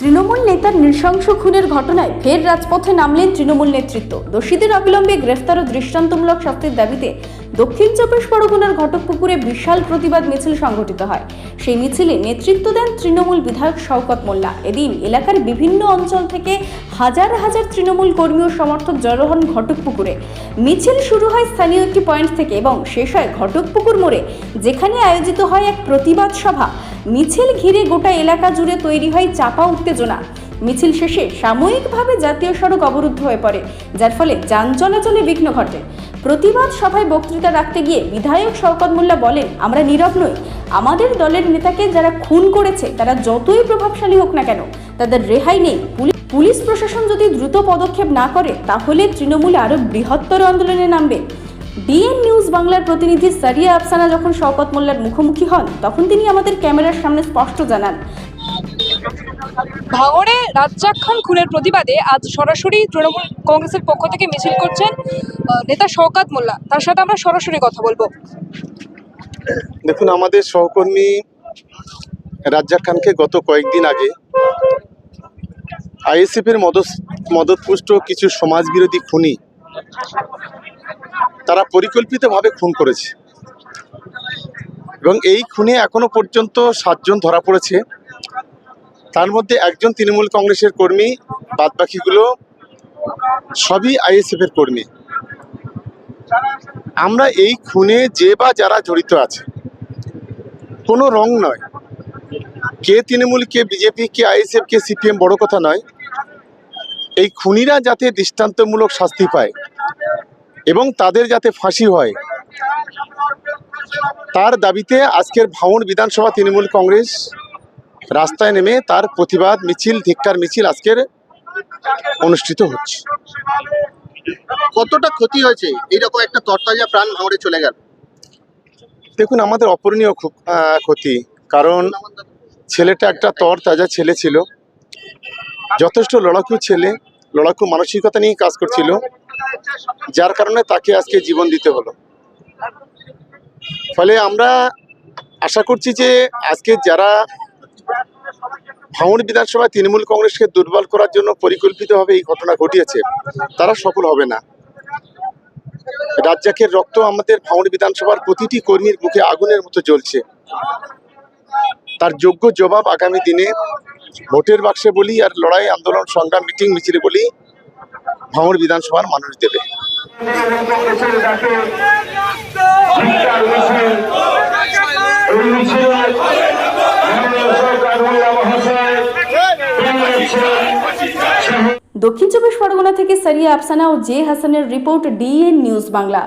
তৃণমূল নেতার নৃশংস খুনের ঘটনায় ফের রাজপথে নামলেন তৃণমূল নেতৃত্ব। দোষীদের অবিলম্বে গ্রেফতার ও দৃষ্টান্তমূলক শাস্তির দাবিতে দক্ষিণ চব্বিশ পরগনার ঘটকপুকুরে বিশাল প্রতিবাদ মিছিল সংঘটিত হয়। সেই মিছিলে নেতৃত্ব দেন তৃণমূল বিধায়ক শওকত মোল্লা। এদিন এলাকার বিভিন্ন অঞ্চল থেকে হাজার হাজার তৃণমূল কর্মী ও সমর্থক জড়ো হন ঘটকপুকুরে। মিছিল শুরু হয় স্থানীয় একটি পয়েন্ট থেকে এবং শেষ হয় ঘটকপুকুর মোড়ে, যেখানে আয়োজিত হয় এক প্রতিবাদ সভা। মিছিল ঘিরে গোটা এলাকা জুড়ে তৈরি হয় চাপা উত্তেজনা। মিছিল শেষে সাময়িকভাবে জাতীয় সড়ক অবরুদ্ধ হয়ে পড়ে, যার ফলে যান চলাচলে বিঘ্ন ঘটে। প্রতিবাদ সভায় বক্তৃতা রাখতে গিয়ে বিধায়ক শওকত মোল্লা বলেন, আমরা নীরব নই। আমাদের দলের নেতাকে যারা খুন করেছে, তারা যতই প্রভাবশালী হোক না কেন, তাদের রেহাই নেই। পুলি- পুলিশ প্রশাসন যদি দ্রুত পদক্ষেপ না করে, তাহলে তৃণমূল আরও বৃহত্তর আন্দোলনে নামবে। ডিএন নিউজ বাংলার প্রতিনিধি সারিয়া আফসানা যখন শওকত মোল্লার মুখোমুখি হন, তখন তিনি আমাদের ক্যামেরার সামনে স্পষ্ট জানান ভাঙড়ে রাজ্জাক খান খুনের প্রতিবাদে আজ সরাসরি তৃণমূল কংগ্রেসের পক্ষ থেকে মিছিল করছেন নেতা শওকাত মোল্লা। তার সাথে আমরা সরাসরি কথা বলব। দেখুন, আমাদের সহকর্মী রাজ্জাক খানকে গত কয়েকদিন আগে আইএসএফ এর মদত, মদতপুষ্ট কিছু সমাজবিরোধী খুনি তারা পরিকল্পিতভাবে খুন করেছে। এবং এই খুনে এখনও পর্যন্ত সাতজন ধরা পড়েছে। তার মধ্যে একজন তৃণমূল কংগ্রেসের কর্মী, বাদবাকিগুলো সবই আইএসএফ এর কর্মী। আমরা এই খুনে যে বা যারা জড়িত আছে, কোনো রং নয়। কে তৃণমূল, কে বিজেপি, কে আইএসএফ, কে সিপিএম বড় কথা নয়। এই খুনিরা যাতে দৃষ্টান্তমূলক শাস্তি পায় এবং তাদের যাতে ফাঁসি হয়, তার দাবিতে আজকের ভাঙড় বিধানসভা তৃণমূল কংগ্রেস রাস্তায় নেমে তার প্রতিবাদ মিছিল ধিক্কার মিছিল আজকের অনুষ্ঠিত হচ্ছে। কতটা ক্ষতি হয়েছে? এইরকম একটা তরতাজা প্রাণ ভাঙড়ে চলে গেল। দেখুন আমাদের অপূরণীয় ক্ষতি। কারণ ছেলেটা একটা তর তাজা ছেলে ছিল। যথেষ্ট লড়াকু ছেলে লড়াকু মানসিকতা নিয়ে কাজ করছিল। যার কারণে তাকে আজকে জীবন দিতে হলো। ফলে আমরা আশা করছি যে আজকে যারা ভাঙড় বিধানসভায় তৃণমূল কংগ্রেসকে দুর্বল করার জন্য পরিকল্পিতভাবে এই ঘটনা ঘটিয়েছে তারা সফল হবে না রাজ্জাকের রক্ত আমাদের ভাঙড় বিধানসভার প্রতিটি কর্মীর মুখে আগুনের মতো জ্বলছে তার যোগ্য জবাব আগামী দিনে ভোটের বাক্সে বলি আর লড়াই আন্দোলন সংগ্রাম মিটিং মিছিলে বলি ভাঙড় বিধানসভার মানুষ দেবে কংগ্রেসের ডাকে ভিক্ষার মিছিল এই মিছিলে মাননীয় সরকার মোল্লা মহাশয় দক্ষিণ চব্বিশ পরগনা থেকে সারিয়া আফসানা ও জে হাসানের রিপোর্ট ডিএন নিউজ বাংলা।